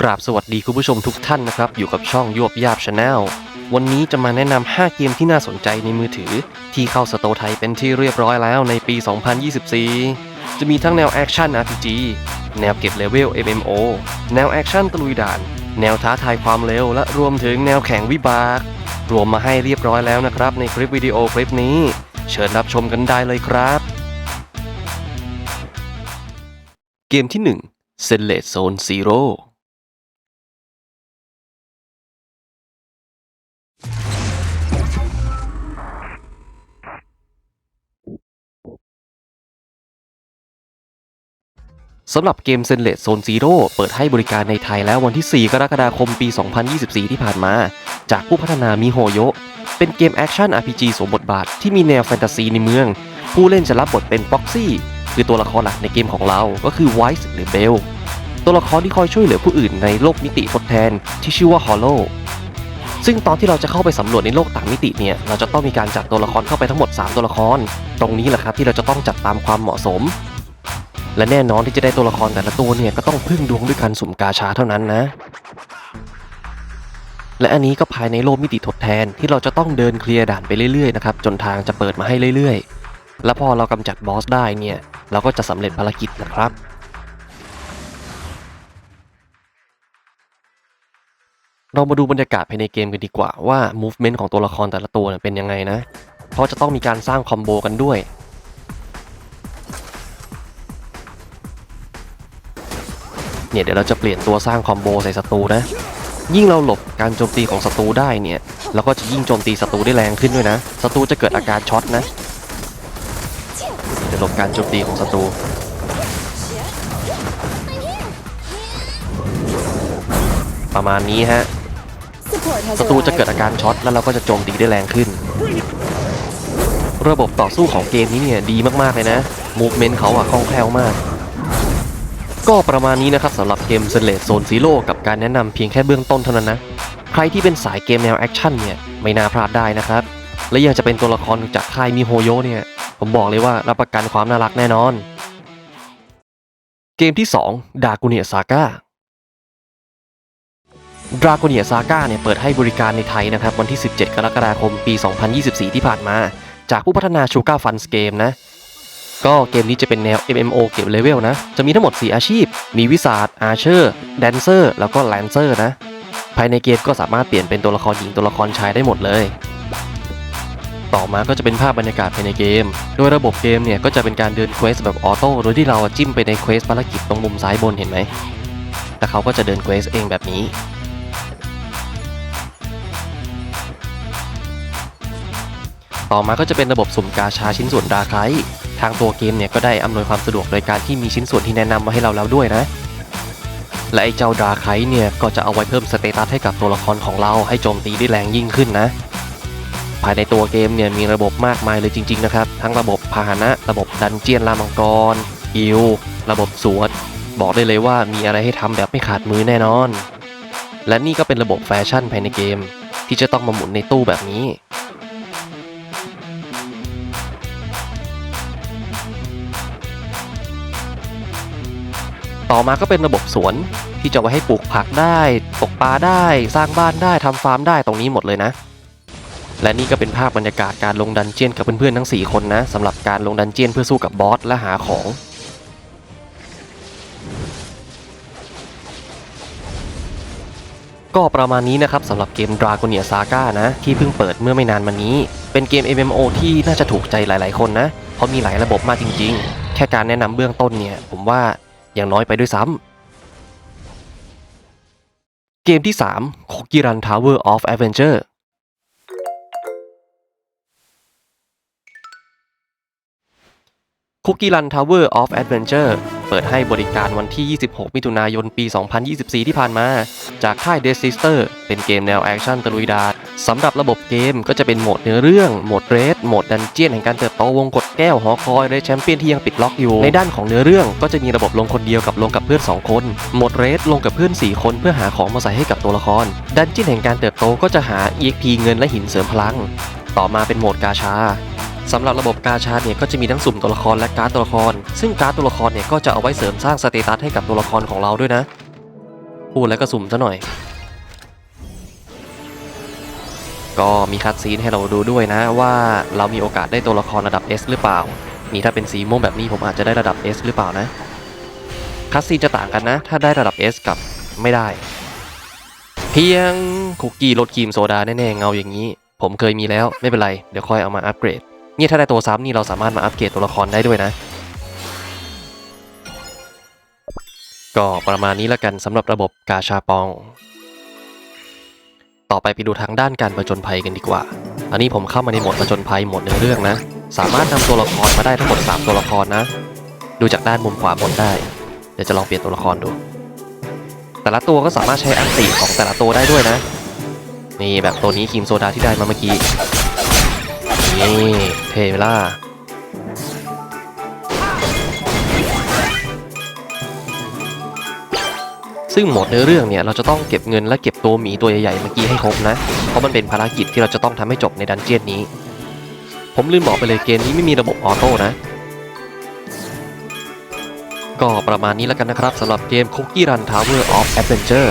กราบสวัสดีคุณผู้ชมทุกท่านนะครับ อยู่กับช่องยวบยาบชาแนลวันนี้จะมาแนะนำ 5 เกมที่น่าสนใจในมือถือ ที่เข้าสโตไทยเป็นที่เรียบร้อยแล้วในปี 2024 จะมีทั้งแนวแอคชั่น RPG แนวเก็บเลเวล MMO แนวแอคชั่นตะลุยด่าน แนวท้าทายความเร็ว และรวมถึงแนวแข่งวิบาก รวมมาให้เรียบร้อยแล้วนะครับ ในคลิปวิดีโอคลิปนี้ เชิญรับชมกันได้เลยครับ เกมที่1 s e n l e t Zone Zero สำหรับเกม s e n l e t Zone Zero เปิดให้บริการในไทยแล้ววันที่ 4 กรกฎาคมปี 2024 ที่ผ่านมา จากผู้พัฒนามิโฮโยะเป็นเกมแอคชั่น RPG สวมบทบาทที่มีแนวแฟนตาซีในเมือง ผู้เล่นจะรับบทเป็นฟ็อกซี่คือตัวละครหลักในเกมของเราก็คือไวส์หรือเบลตัวละครที่คอยช่วยเหลือผู้อื่นในโลกมิติทดแทนที่ชื่อว่าฮอลโลซึ่งตอนที่เราจะเข้าไปสำรวจในโลกต่างมิติเนี่ยเราจะต้องมีการจัดตัวละครเข้าไปทั้งหมด 3 ตัวละคร ตรงนี้แหละครับที่เราจะต้องจัดตามความเหมาะสม และแน่นอนที่จะได้ตัวละครแต่ละตัวเนี่ยก็ต้องพึ่งดวงด้วยการสุ่มกาชาเท่านั้นนะ และอันนี้ก็ภายในโลกมิติทดแทนที่เราจะต้องเดินเคลียร์ด่านไปเรื่อยๆนะครับจนทางจะเปิดมาให้เรื่อยๆ แล้วพอเรากำจัดบอสได้เนี่ยเราก็จะสำเร็จภารกิจนะครับเรามาดูบรรยากาศภายในเกมกันดีกว่าว่า movement ของตัวละครแต่ละตัวเป็นยังไงนะ เพราะจะต้องมีการสร้างคอมโบกันด้วย เนี่ยเดี๋ยวเราจะเปลี่ยนตัวสร้างคอมโบใส่ศัตรูนะ ยิ่งเราหลบการโจมตีของศัตรูได้เนี่ยเราก็จะยิ่งโจมตีศัตรูได้แรงขึ้นด้วยนะศัตรูจะเกิดอาการช็อตนะเดี๋ยวหลบการโจมตีของศัตรูประมาณนี้ฮะศัตรูจะเกิดอาการช็อตแล้วเราก็จะโจมตีได้แรงขึ้น ระบบต่อสู้ของเกมนี้เนี่ยดีมากๆเลยนะมูฟเมนต์เขาอะคล่องแคล่วมาก ก็ประมาณนี้นะครับสำหรับเกม s e l e t Zone Zero กับการแนะนำเพียงแค่เบื้องต้นเท่านั้นนะ ใครที่เป็นสายเกมแนวแอคชั่นเนี่ยไม่น่าพลาดได้นะครับ และยังจะเป็นตัวละครจากค่ายมิโฮโยเนี่ย ผมบอกเลยว่ารับประกันความน่ารักแน่นอน เกมที่ 2 ดากูเนียซาก้าดรา g o เนียซาก้าเนี่ยเปิดให้บริการในไทยนะครับวันที่ 17 กรกฎาคมปี 2024 ที่ผ่านมา จากผู้พัฒนา Sugar Funds Game นะ ก็เกมนี้จะเป็นแนว MMO เก็บเลเวลนะ จะมีทั้งหมด 4 อาชีพ มีวิสาดอาเชอร์แดนเซอร์แล้วก็แลนเซอร์นะ ภายในเกมก็สามารถเปลี่ยนเป็นตัวละครหญิงตัวละครชายได้หมดเลย ต่อมาก็จะเป็นภาพบรรยากาศภายในเกม โดยระบบเกมเนี่ยก็จะเป็นการเดินเควสแบบออโต้โดยที่เราจิ้มไปในเควสภารกิจตรงมุมซ้ายบนเห็นไหมแต่เขาก็จะเดินเควสเองแบบนี้ต่อมาก็จะเป็นระบบสุ่มกาชาชิ้นส่วนดาร์ไค ทางตัวเกมเนี่ยก็ได้อำนวยความสะดวกโดยการที่มีชิ้นส่วนที่แนะนำมาให้เราแล้วด้วยนะ และไอ้เจ้าดาร์ไคเนี่ยก็จะเอาไว้เพิ่มสเตตัสให้กับตัวละครของเราให้โจมตีได้แรงยิ่งขึ้นนะ ภายในตัวเกมเนี่ยมีระบบมากมายเลยจริง ๆ นะครับ ทั้งระบบพาหนะ ระบบดันเจียนลามังกรฮิลระบบสวดบอกได้เลยว่ามีอะไรให้ทำแบบไม่ขาดมือแน่นอน และนี่ก็เป็นระบบแฟชั่นภายในเกม ที่จะต้องมาหมุนในตู้แบบนี้ ต่อมาก็เป็นระบบสวนที่จะไว้ให้ปลูกผักได้ตกปลาได้ สร้างบ้านได้ทำฟาร์มได้ตรงนี้หมดเลยนะ และนี่ก็เป็นภาพบรรยากาศการลงดันเจียนกับเพื่อนๆทั้ง 4 คนนะสำหรับการลงดันเจียนเพื่อสู้กับบอสและหาของก็ประมาณนี้นะครับสำหรับเกม Dragonia Saga นะ ที่เพิ่งเปิดเมื่อไม่นานมานี้ เป็นเกม MMO ที่น่าจะถูกใจหลายๆคนนะ เพราะมีหลายระบบมากจริงๆ แค่การแนะนำเบื้องต้นเนี่ย ผมว่า ยังน้อยไปด้วยซ้ำ เกมที่3 k o k i r a n Tower of Adventure คุกกี้รันทาวเวอร์ออฟแอดเวนเจอร์เปิดให้บริการวันที่ 26 มิถุนายน ปี 2024 ที่ผ่านมา จากค่าย d e s i s t e r เป็นเกมแนวแอคชั่นตะลุยดาด สำหรับระบบเกมก็จะเป็นโหมดเนื้อเรื่อง โหมดเรส โหมดดันเจียนแห่งการเติบโตวงกดแก้วหอคอยและแชมเปี้ยนที่ยังปิดล็อกอยู่ ในด้านของเนื้อเรื่องก็จะมีระบบลงคนเดียวกับลงกับเพื่อน 2 คน โหมดเรสลงกับเพื่อน 4 คนเพื่อหาของมาใส่ให้กับตัวละคร ดันเจียนแห่งการเติบโตก็จะหา EXP เงินและหินเสริมพลัง ต่อมาเป็นโหมดกาชาสำหรับระบบกาชาเนี่ยก็จะมีทั้งสุ่มตัวละครและการ์ดตัวละคร ซึ่งการ์ดตัวละครเนี่ยก็จะเอาไว้เสริมสร้างสเตตัสให้กับตัวละครของเราด้วยนะ พูดแล้วก็สุ่มซะหน่อย ก็มีคัดซีนให้เราดูด้วยนะว่าเรามีโอกาสได้ตัวละครระดับ S หรือเปล่า นี่ถ้าเป็นสีม่วงแบบนี้ผมอาจจะได้ระดับ S หรือเปล่านะ คัดซีนจะต่างกันนะ ถ้าได้ระดับ S กับไม่ได้ เพียงคุกกี้รสครีมโซดาแน่ๆเงาอย่างนี้ ผมเคยมีแล้วไม่เป็นไรเดี๋ยวค่อยเอามาอัปเกรดนี่ถ้าได้ตัวซ้ำนี่เราสามารถมาอัปเกรดตัวละครได้ด้วยนะ ก็ประมาณนี้ล้วกันสำหรับระบบกาชาปอง ต่อไปไปดูทางด้านการประจนภัยกันดีกว่า อันนี้ผมเข้ามาในโหมดประจนภัยโหมดเนื้อเรื่องนะ สามารถนำตัวละครมาได้ทั้งหมด 3 ตัวละครนะ ดูจากด้านมุมขวาบนได้ เดี๋ยวจะลองเปลี่ยนตัวละครดู แต่ละตัวก็สามารถใช้อันติของแต่ละตัวได้ด้วยนะ นี่แบบตัวนี้ครีมโซดาที่ได้มาเมื่อกี้ นี่เทเวล่า ซึ่งโหมดเนื้อเรื่องเนี่ยเราจะต้องเก็บเงินและเก็บตัวหมีตัวใหญ่ๆเมื่อกี้ให้ครบนะ เพราะมันเป็นภารกิจที่เราจะต้องทำให้จบในดันเจียนนี้ ผมลืมบอกไปเลยเกมนี้ไม่มีระบบออโต้นะ ก็ประมาณนี้แล้วกันนะครับสำหรับเกม Cookie Run Tower of Adventure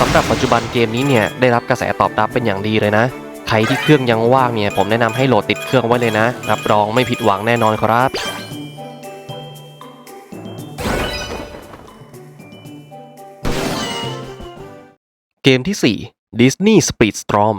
สำหรับปัจจุบันเกมนี้เนี่ยได้รับกระแสตอบรับเป็นอย่างดีเลยนะ ใครที่เครื่องยังว่างเนี่ยผมแนะนำให้โหลดติดเครื่องไว้เลยนะ รับรองไม่ผิดหวังแน่นอนครับ เกมที่ 4 Disney Speedstorm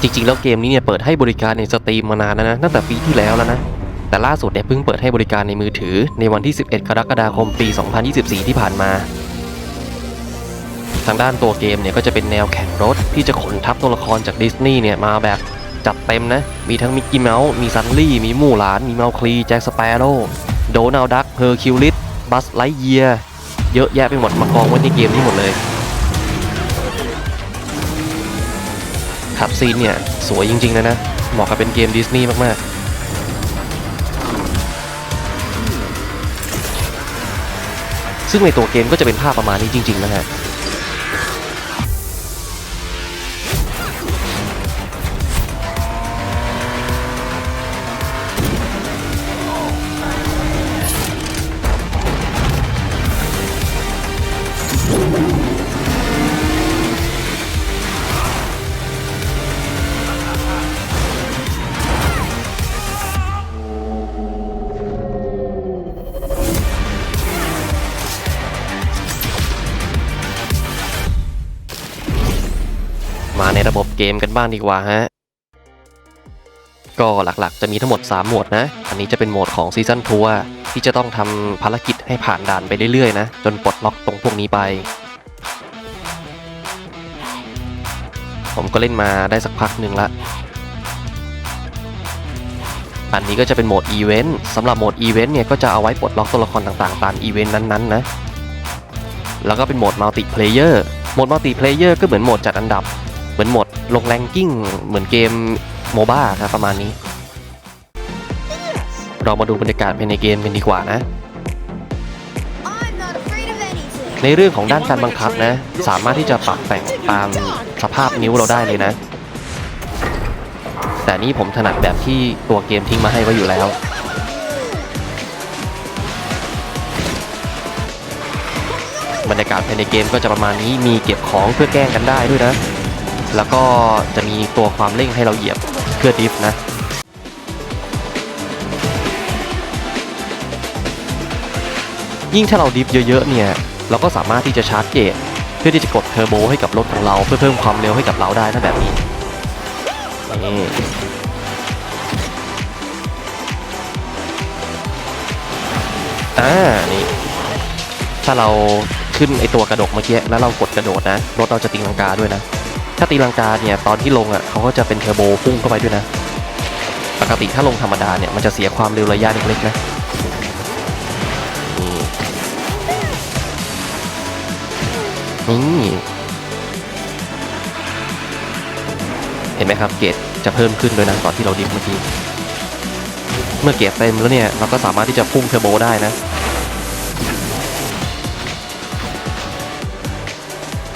จริงๆ แล้วเกมนี้เนี่ยเปิดให้บริการในสตรีมมานานแล้วนะตั้งแต่ปีที่แล้วแล้วนะ แต่ล่าสุดเนี่ยเพิ่งเปิดให้บริการในมือถือในวันที่ 11 กรกฎาคมปี 2024 ที่ผ่านมา ทางด้านตัวเกมเนี่ยก็จะเป็นแนวแข่งรถที่จะขนทัพตัวละครจากดิสนีย์เนี่ยมาแบบ จัดเต็มนะ มีทั้งมิกกี้เมาส์ มีซันลี่ มีมู่หลาน มีเมาคลี แจ็คสเปโร่โดนัลดัก เฮอร์คิวลิส บัสไลเยียเยอะแยะไปหมดมากองไว้ในเกมนี้หมดเลยขับซีนเนี่ย สวยจริงๆนะนะ เหมาะกับเป็นเกมดิสนีย์มาก ๆซึ่งในตัวเกมก็จะเป็นภาพประมาณนี้จริงๆนะฮะ บบเกมกันบ้างดีกว่าฮะ ก็หลักๆจะมีทั้งหมด 3 หมวดนะ อันนี้จะเป็นโหมดของซีซั่นทัวร์ที่จะต้องทำภารกิจให้ผ่านด่านไปเรื่อยๆนะ จนปลดล็อกตรงพวกนี้ไป ผมก็เล่นมาได้สักพักหนึ่งละอันนี้ก็จะเป็นโหมดอีเวนต์สำหรับโหมดอีเวนต์เนี่ยก็จะเอาไว้ปลดล็อกตัวละครต่างๆ ตามอีเวนต์นั้นๆนะ แล้วก็เป็นโหมดมัลติเพลเยอร์โหมดมัลติเพลเยอร์ก็เหมือนโหมดจัดอันดับ เหมือนหมดลงแรงกิ้ง เหมือนเกมโมบ้าครับประมาณนี้ เรามาดูบรรยากาศภายในเกมกันดีกว่านะ ในเรื่องของด้านการบังคับนะ สามารถที่จะปรับแต่งตามสภาพนิ้วเราได้เลยนะ แต่นี่ผมถนัดแบบที่ตัวเกมทิ้งมาให้ไว้อยู่แล้วบรรยากาศภายในเกมก็จะประมาณนี้มีเก็บของเพื่อแกล้งกันได้ด้วยนะ แล้วก็จะมีตัวความเร่งให้เราเหยียบเพื่อดิฟนะยิ่งถ้าเราดิฟเยอะๆเนี่ยเราก็สามารถที่จะชาร์จเกจเพื่อที่จะกดเทอร์โบให้กับรถของเราเพื่อเพิ่มความเร็วให้กับเราได้นะแบบนี้นี่อ่านี่ถ้าเราขึ้นไอตัวกระดกเมื่อกี้แล้วเรากดกระโดดนะ รถเราจะตีลังกาด้วยนะ ถ้าตีลังกาเนี่ยตอนที่ลงอะเขาก็จะเป็นเทอร์โบพุ่งเข้าไปด้วยนะ ปกติถ้าลงธรรมดาเนี่ยมันจะเสียความเร็วระยะเล็กๆนะนี่เห็นไหมครับเกรดจะเพิ่มขึ้นด้วยนะตอนที่เราดิฟเมื่อกี้ เมื่อเกรดเต็มแล้วเนี่ยเราก็สามารถที่จะพุ่งเทอร์โบได้นะ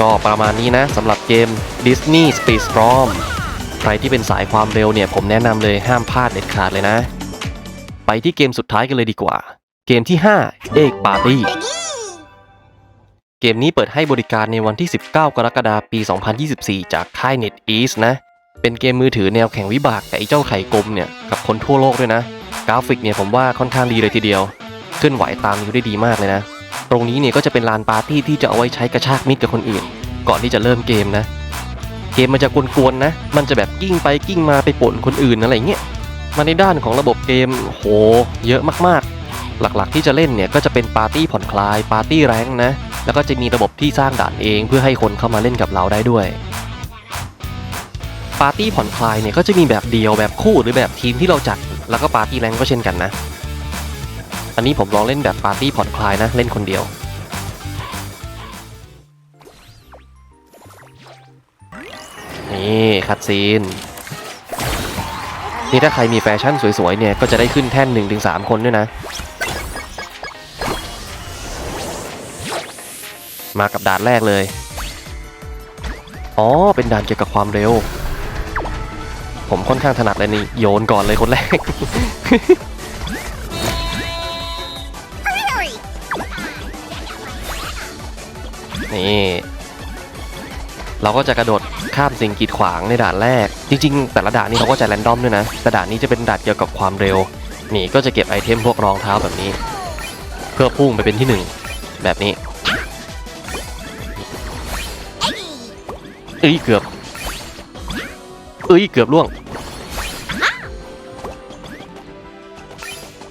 ก็ประมาณนี้นะสำหรับเกม Disney Speedstorm ใครที่เป็นสายความเร็วเนี่ยผมแนะนำเลยห้ามพลาดเด็ดขาดเลยนะ ไปที่เกมสุดท้ายกันเลยดีกว่า เกมที่ 5 เอกปาร์ตี้เกมนี้เปิดให้บริการในวันที่ 19 กรกฎาคมปี 2024 จากค่าย NetEase นะ เป็นเกมมือถือแนวแข่งวิบากแต่ไอ้เจ้าไข่กลมเนี่ยกับคนทั่วโลกด้วยนะ กราฟิกเนี่ยผมว่าค่อนข้างดีเลยทีเดียว เคลื่อนไหวตามอยู่ได้ดีมากเลยนะ ตรงนี้เนี่ยก็จะเป็นลานปาร์ตี้ที่จะเอาไว้ใช้กระชากมิตรกับคนอื่น ก่อนที่จะเริ่มเกมนะ เกมมันจะกวนๆนะ มันจะแบบกิ้งไปกิ้งมาไปป่นคนอื่นอะไรเงี้ยมาในด้านของระบบเกมโห เยอะมากๆ หลักๆที่จะเล่นเนี่ยก็จะเป็นปาร์ตี้ผ่อนคลายปาร์ตี้แรงนะแล้วก็จะมีระบบที่สร้างด่านเองเพื่อให้คนเข้ามาเล่นกับเราได้ด้วยปาร์ตี้ผ่อนคลายเนี่ยก็จะมีแบบเดียวแบบคู่หรือแบบทีมที่เราจัด แล้วก็ปาร์ตี้แรงก็เช่นกันนะ อันนี้ผมลองเล่นแบบปาร์ตี้ผ่อนคลายนะ เล่นคนเดียว นี่คัดซีน นี่ถ้าใครมีแฟชั่นสวยๆเนี่ย ก็จะได้ขึ้นแท่น 1-3 คนด้วยนะ มากับด่านแรกเลย อ๋อ เป็นด่านเกี่ยวกับความเร็ว ผมค่อนข้างถนัดเลยนี่ โยนก่อนเลยคนแรก นี่เราก็จะกระโดดข้ามสิ่งกีดขวางในด่านแรก จริงๆ แต่ละด่านนี้เขาก็จะแรนดอมด้วยนะ แต่ด่านนี้จะเป็นด่านเกี่ยวกับความเร็ว นี่ก็จะเก็บไอเทมพวกรองเท้าแบบนี้ เพื่อพุ่งไปเป็นที่หนึ่งแบบนี้เอ้ยเกือบเอ้ยเกือบล่วง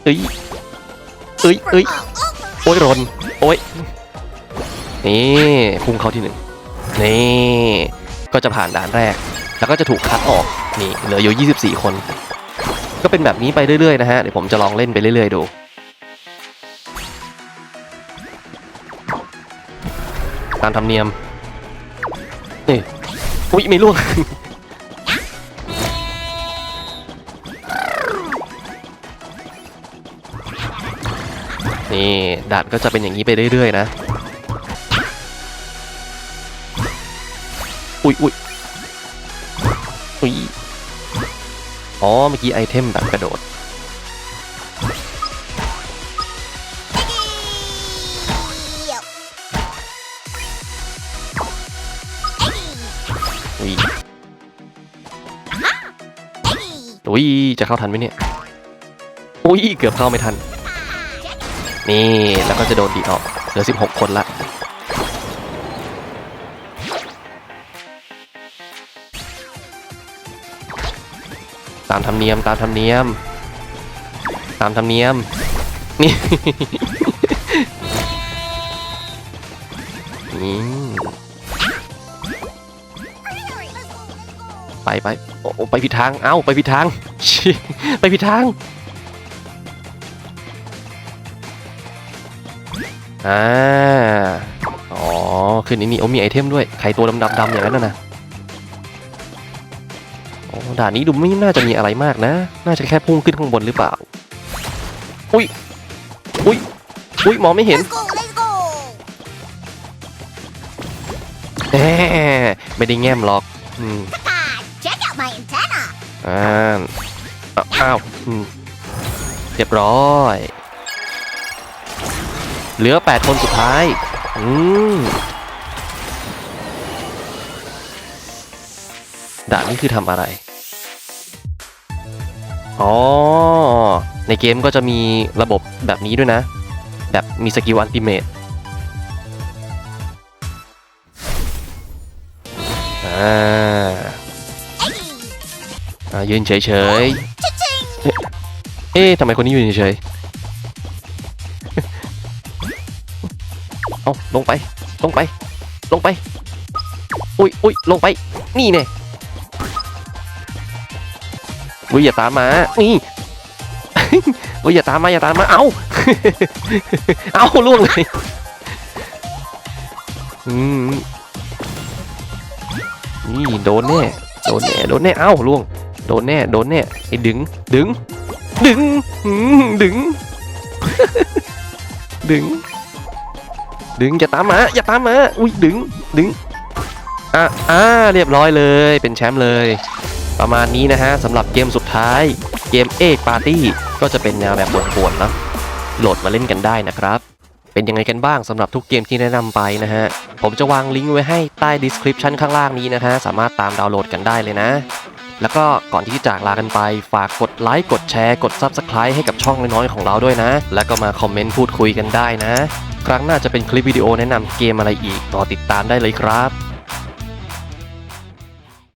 เอ้ยเอ้ยเอ้ยโอ้ยรนโอ้ย นี่พุ่งเข้าที่หนึ่งนี่ก็จะผ่านด่านแรก แล้วก็จะถูกคัดออกนี่เหลืออยู่ 24 คน ก็เป็นแบบนี้ไปเรื่อยๆนะฮะเดี๋ยวผมจะลองเล่นไปเรื่อยๆดูตามธรรมเนียมนี่อุ้ยไม่ล่วงนี่ด่านก็จะเป็นอย่างนี้ไปเรื่อยๆนะ อุ้ยอุ้ยอุ้ยอ๋อ เมื่อกี้ไอเทมแบบกระโดด อุ้ยอุ้ย จะเข้าทันไหมเนี่ย อุ้ย เกือบเข้าไม่ทัน นี่ แล้วก็จะโดนดีออก เหลือ 16 คนละ ตามธรรมเนียมตามธรรมเนียม ตามธรรมเนียม นี่อืมไปไปโอ้ไปผิดทาง เอ้า ไปผิดทาง ไปผิดทาง อ่า อ๋อ ขึ้นนี่นี่โอ้มีไอเทมด้วย ไข่ตัวดำๆๆอย่างนั้นน่ะนะ ด่านนี้ดูไม่น่าจะมีอะไรมากนะ น่าจะแค่พุ่งขึ้นข้างบนหรือเปล่า อุ้ย อุ้ย อุ้ยมองไม่เห็น Let's go, let's go! แหมไม่ได้แง้มหรอก อืม Ah, check out my antenna! อ่าอ้าวอ้าวอืมเรียบร้อย เหลือ 8 คนสุดท้าย อืมด่านนี้คือทำอะไร อ๋อ ในเกมก็จะมีระบบแบบนี้ด้วยนะ แบบมีสกิลอันติเมตอ่าอ่ายืนเฉยๆเอ๊ะเอ๊ะทำไมคนนี้ยืนเฉยเอาลงไป ลงไป ลงไป อุ้ยอุ้ยลงไป นี่เนี่ย อุ้ยอย่าตามมานี่อุ้ยอย่าตามมาอย่าตามมา เอาเอาล่วงเลยอืมนี่โดนแน่ โดนแน่ โดนแน่ เอ้าล่วง โดนแน่ โดนแน่ ไอ้ดึง ดึง ดึงหืมดึง ดึง ดึงอย่าตามมาอย่าตามมา อุ้ยดึง ดึง อะอ่าเรียบร้อยเลย เป็นแชมป์เลย ประมาณนี้นะฮะสำหรับเกมสุดท้ายเกมเอกปาร์ตี้ก็จะเป็นแนวแบบป่วนๆนะโหลดมาเล่นกันได้นะครับ เป็นยังไงกันบ้างสำหรับทุกเกมที่แนะนำไปนะฮะ ผมจะวางลิงก์ไว้ให้ใต้ description ข้างล่างนี้นะฮะ สามารถตามดาวน์โหลดกันได้เลยนะ แล้วก็ก่อนที่จะจากลากันไปฝากกดไลค์กดแชร์กด Subscribe ให้กับช่องน้อยๆของเราด้วยนะ แล้วก็มาคอมเมนต์พูดคุยกันได้นะ ครั้งหน้าจะเป็นคลิปวิดีโอแนะนำเกมอะไรอีกรอติดตามได้เลยครับ